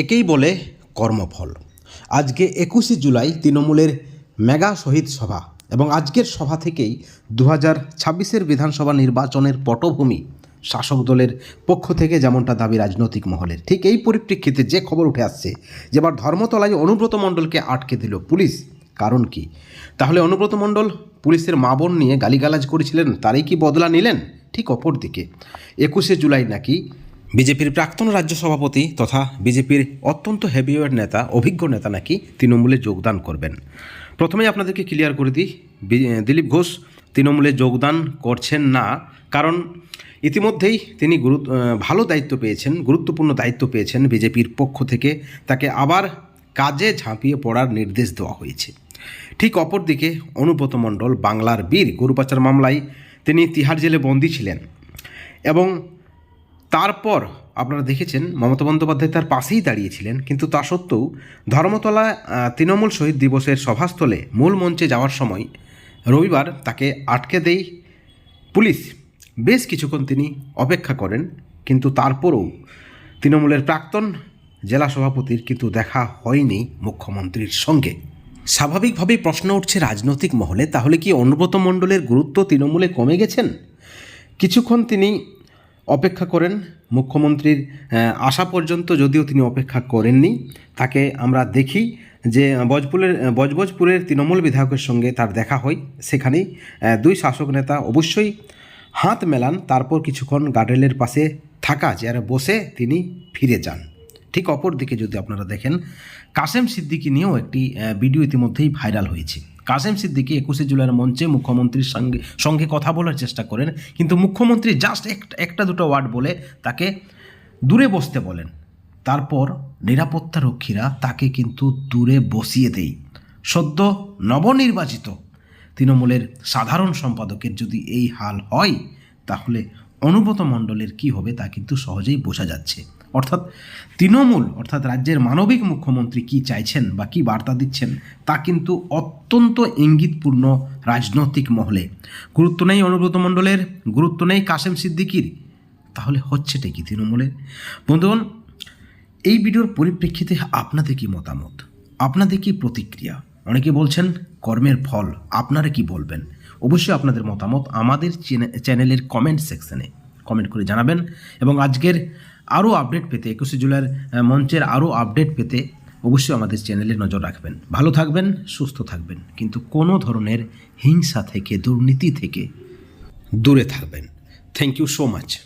একেই বলে কর্মফল। আজকে একুশে জুলাই তৃণমূলের মেগা শহীদ সভা এবং আজকের সভা থেকেই দু হাজার ছাব্বিশের বিধানসভা নির্বাচনের পটভূমি শাসক দলের পক্ষ থেকে যেমনটা দাবি রাজনৈতিক মহলের। ঠিক এই পরিপ্রেক্ষিতে যে খবর উঠে আসছে যে এবার ধর্মতলায় অনুব্রত মণ্ডলকে আটকে দিল পুলিশ, কারণ কি? তাহলে অনুব্রত মণ্ডল পুলিশের মা বোন নিয়ে গালিগালাজ করেছিলেন, তারই কি বদলা নিলেন? ঠিক অপর দিকে একুশে জুলাই নাকি বিজেপির প্রাক্তন রাজ্য সভাপতি তথা বিজেপির অত্যন্ত হেভিওয়েট নেতা, অভিজ্ঞ নেতা নাকি তৃণমূলে যোগদান করবেন। প্রথমেই আপনাদেরকে ক্লিয়ার করে দিই দিলীপ ঘোষ তৃণমূলে যোগদান করছেন না, কারণ ইতিমধ্যেই তিনি গুরু ভালো দায়িত্ব পেয়েছেন, গুরুত্বপূর্ণ দায়িত্ব পেয়েছেন বিজেপির পক্ষ থেকে। তাকে আবার কাজে ঝাঁপিয়ে পড়ার নির্দেশ দেওয়া হয়েছে। ঠিক অপরদিকে অনুব্রত মণ্ডল, বাংলার বীর গরুপাচার মামলায় তিনি তিহার জেলে বন্দী ছিলেন এবং তারপর আপনারা দেখেছেন মমতা বন্দ্যোপাধ্যায় তার পাশেই দাঁড়িয়েছিলেন, কিন্তু তা সত্ত্বেও ধর্মতলা তৃণমূল শহীদ দিবসের সভাস্থলে মূল মঞ্চে যাওয়ার সময় রবিবার তাকে আটকে দেয় পুলিশ। বেশ কিছুক্ষণ তিনি অপেক্ষা করেন, কিন্তু তারপরেও তৃণমূলের প্রাক্তন জেলা সভাপতির কিন্তু দেখা হয়নি মুখ্যমন্ত্রীর সঙ্গে। স্বাভাবিকভাবেই প্রশ্ন উঠছে রাজনৈতিক মহলে, তাহলে কি অনুব্রত মণ্ডলের গুরুত্ব তৃণমূলে কমে গেছেন? কিছুক্ষণ তিনি অপেক্ষা করেন মুখ্যমন্ত্রীর আসা পর্যন্ত যদিও তিনি অপেক্ষা করেননি, তাকে আমরা দেখি যে বজপুরের বজবজপুরের তৃণমূল বিধায়কের সঙ্গে তার দেখা হয় সেখানেই দুই শাসক নেতা অবশ্যই হাত মেলান, তারপর কিছুক্ষণ গার্ডেলের পাশে থাকা চেয়ারে বসে তিনি ফিরে যান। ঠিক অপর দিকে যদি আপনারা দেখেন, কাসেম সিদ্দিকি নিয়েও একটি ভিডিও ইতিমধ্যেই ভাইরাল হয়েছে। কাসেম সিদ্দিকি একুশে জুলাইয়ের মঞ্চে মুখ্যমন্ত্রীর সঙ্গে সঙ্গে কথা বলার চেষ্টা করেন। কিন্তু মুখ্যমন্ত্রী জাস্ট একটা দুটো ওয়ার্ড বলে তাকে দূরে বসতে বলেন। তারপর নিরাপত্তা রক্ষীরা তাকে কিন্তু দূরে বসিয়ে দেয়। সদ্য নবনির্বাচিত তৃণমূলের সাধারণ সম্পাদকের যদি এই হাল হয়, তাহলে অনুব্রত মণ্ডলের কি হবে তা কিন্তু সহজেই বোঝা যাচ্ছে। অর্থাৎ তৃণমূল, অর্থাৎ রাজ্যের মানবিক মুখ্যমন্ত্রী কি চাইছেন বা কি বার্তা দিচ্ছেন, তা কিন্তু অত্যন্ত ইঙ্গিতপূর্ণ রাজনৈতিক মহলে। গুরুত্ব নেই অনুব্রত মণ্ডলের, গুরুত্ব নেই কাশেম সিদ্দিকির। তাহলে হচ্ছেটা কি তৃণমূলের? বন্ধুগণ, এই ভিডিওর পরিপ্রেক্ষিতে আপনাদের কি মতামত? আপনাদের কি প্রতিক্রিয়া? অনেকে বলছেন, কর্মের ফল, আপনারা কি বলবেন? অবশ্যই আপনাদের মতামত আমাদের চ্যানে- চ্যানেলের কমেন্ট সেকশানে কমেন্ট করে জানাবেন। এবং আজকের আরও আপডেট পেতে, একুশে জুলাইয়ের মঞ্চের আরও আপডেট পেতে অবশ্যই আমাদের চ্যানেলে নজর রাখবেন। ভালো থাকবেন, সুস্থ থাকবেন, কিন্তু কোনো ধরনের হিংসা থেকে, দুর্নীতি থেকে দূরে থাকবেন। Thank you so much